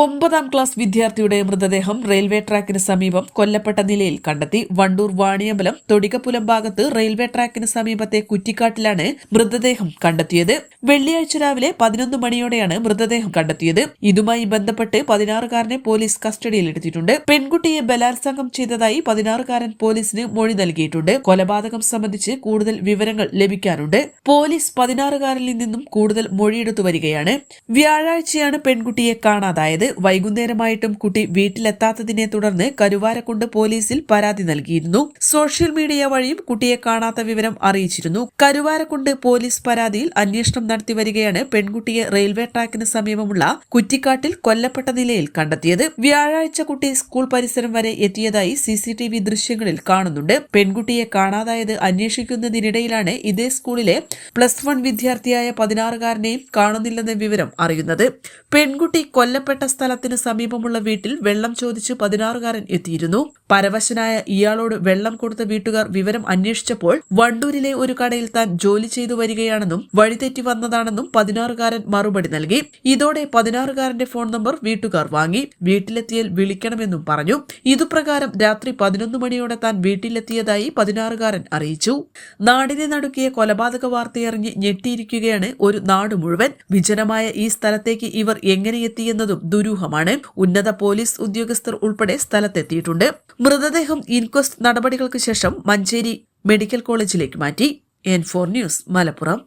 ഒമ്പതാം ക്ലാസ് വിദ്യാർത്ഥിയുടെ മൃതദേഹം റെയിൽവേ ട്രാക്കിന് സമീപം കൊല്ലപ്പെട്ട നിലയിൽ കണ്ടെത്തി. വണ്ടൂർ വാണിയമ്പലം തൊടികപ്പുലം ഭാഗത്ത് റെയിൽവേ ട്രാക്കിന് സമീപത്തെ കുറ്റിക്കാട്ടിലാണ് മൃതദേഹം കണ്ടെത്തിയത്. വെള്ളിയാഴ്ച രാവിലെ പതിനൊന്ന് മണിയോടെയാണ് മൃതദേഹം കണ്ടെത്തിയത്. ഇതുമായി ബന്ധപ്പെട്ട് പതിനാറുകാരനെ പോലീസ് കസ്റ്റഡിയിൽ കസ്റ്റഡിയിലെടുത്തിട്ടുണ്ട്. പെൺകുട്ടിയെ ബലാത്സംഗം ചെയ്തതായി പതിനാറുകാരൻ പോലീസിന് മൊഴി നൽകിയിട്ടുണ്ട്. കൊലപാതകം സംബന്ധിച്ച് കൂടുതൽ വിവരങ്ങൾ ലഭിക്കാനുണ്ട് പോലീസ് പതിനാറുകാരനിൽ നിന്നും കൂടുതൽ മൊഴിയെടുത്തു വരികയാണ്. വ്യാഴാഴ്ചയാണ് പെൺകുട്ടിയെ കാണാതായത്. വൈകുന്നേരമായിട്ടും കുട്ടി വീട്ടിലെത്താത്തതിനെ തുടർന്ന് കരുവാരക്കുണ്ട് പോലീസിൽ പരാതി നൽകിയിരുന്നു. സോഷ്യൽ മീഡിയ വഴിയും കുട്ടിയെ കാണാത്ത വിവരം അറിയിച്ചിരുന്നു. കരുവാരക്കുണ്ട് പോലീസ് പരാതിയിൽ അന്വേഷണം നടത്തി വരികയാണ് പെൺകുട്ടിയെ റെയിൽവേ ട്രാക്കിന് സമീപമുള്ള കുറ്റിക്കാട്ടിൽ കൊല്ലപ്പെട്ട നിലയിൽ കണ്ടെത്തിയത്. വ്യാഴാഴ്ച കുട്ടി സ്കൂൾ പരിസരം വരെ എത്തിയതായി സിസിടിവി ദൃശ്യങ്ങളിൽ കാണുന്നുണ്ട്. പെൺകുട്ടിയെ കാണാതായത് അന്വേഷിക്കുന്നതിനിടയിലാണ് ഇതേ സ്കൂളിലെ പ്ലസ് വൺ വിദ്യാർത്ഥിയായ പതിനാറുകാരനെയും കാണുന്നില്ലെന്ന വിവരം അറിയുന്നത്. പെൺകുട്ടി കൊല്ലപ്പെട്ട സ്ഥലത്തിന് സമീപമുള്ള വീട്ടിൽ വെള്ളം ചോദിച്ച് പതിനാറുകാരൻ എത്തിയിരുന്നു പരവശനായ ഇയാളോട് വെള്ളം കൊടുത്ത വീട്ടുകാർ വിവരം അന്വേഷിച്ചപ്പോൾ വണ്ടൂരിലെ ഒരു കടയിൽ താൻ ജോലി ചെയ്തു വരികയാണെന്നും വഴിതെറ്റി വന്നതാണെന്നും പതിനാറുകാരൻ മറുപടി നൽകി. ഇതോടെ പതിനാറുകാരന്റെ ഫോൺ നമ്പർ വീട്ടുകാർ വാങ്ങി. വീട്ടിലെത്തിയാൽ വിളിക്കണമെന്നും പറഞ്ഞു. ഇതുപ്രകാരം രാത്രി പതിനൊന്ന് മണിയോടെ താൻ വീട്ടിലെത്തിയതായി പതിനാറുകാരൻ അറിയിച്ചു. നാടിനെ നടുക്കിയ കൊലപാതക വാർത്തയറിഞ്ഞ് ഞെട്ടിയിരിക്കുകയാണ് ഒരു നാട് മുഴുവൻ. വിജനമായ ഈ സ്ഥലത്തേക്ക് ഇവർ എങ്ങനെ എത്തിയെന്നതും ദുരൂഹമാണ്. ഉന്നത പോലീസ് ഉദ്യോഗസ്ഥർ ഉൾപ്പെടെ സ്ഥലത്തെത്തിയിട്ടുണ്ട്. മൃതദേഹം ഇൻക്വസ്റ്റ് നടപടികൾക്ക് ശേഷം മഞ്ചേരി മെഡിക്കൽ കോളേജിലേക്ക് മാറ്റി N four news Malappuram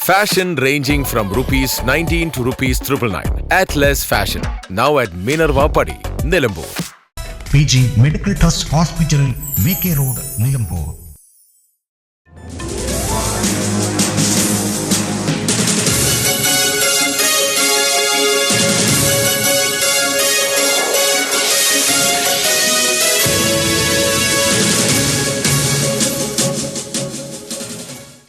Fashion ranging from rupees 19 to rupees 999. Atlas Fashion. Now at Minerva Padi, Nilambur. P G medical trust hospital V K road Nilambur.